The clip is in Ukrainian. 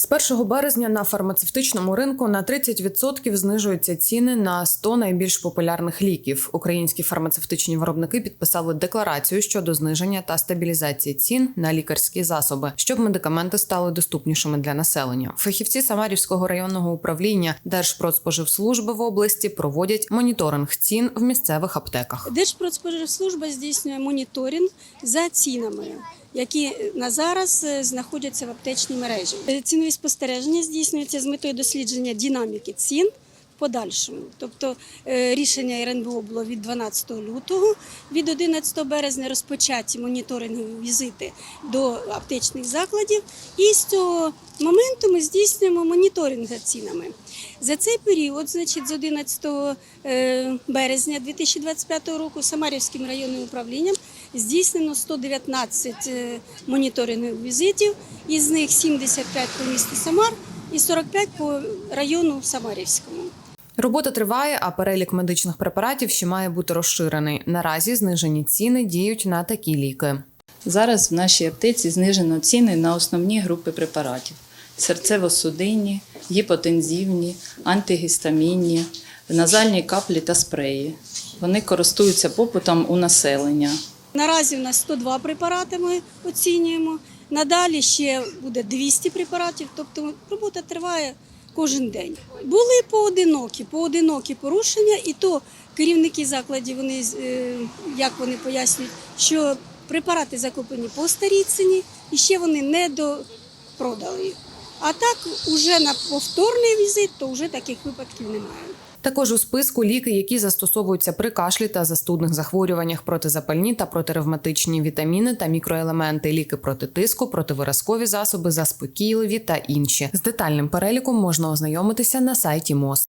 З 1 березня на фармацевтичному ринку на 30% знижуються ціни на 100 найбільш популярних ліків. Українські фармацевтичні виробники підписали декларацію щодо зниження та стабілізації цін на лікарські засоби, щоб медикаменти стали доступнішими для населення. Фахівці Самарівського районного управління Держпродспоживслужби в області проводять моніторинг цін в місцевих аптеках. Держпродспоживслужба здійснює моніторинг за цінами, які на зараз е, знаходяться в аптечній мережі. Е, Цінові спостереження здійснюються з метою дослідження динаміки цін подальшому. Тобто е, рішення РНБО було від 12 лютого, від 11 березня розпочаті моніторингові візити до аптечних закладів, і з цього моменту ми здійснюємо моніторинг за цінами. За цей період, значить, з 11 е, березня 2025 року Самарівським районним управлінням здійснено 119 е, моніторингових візитів, із них 75 по місту Самар і 45 по району Самарівському. Робота триває, а перелік медичних препаратів ще має бути розширений. Наразі знижені ціни діють на такі ліки. Зараз в нашій аптеці знижено ціни на основні групи препаратів: серцево-судинні, гіпотензивні, антигістамінні, назальні каплі та спреї. Вони користуються попитом у населення. Наразі у нас 102 препарати ми оцінюємо. Надалі ще буде 200 препаратів, тобто робота триває кожен день. Були поодинокі, поодинокі порушення, і то керівники закладів вони е, як вони пояснюють, що препарати закуплені по старій ціні і ще вони не допродали. А так, уже на повторний візит, то вже таких випадків немає. Також у списку ліки, які застосовуються при кашлі та застудних захворюваннях, протизапальні та протиревматичні вітаміни та мікроелементи, ліки проти тиску, противиразкові засоби, заспокійливі та інші. З детальним переліком можна ознайомитися на сайті МОЗ.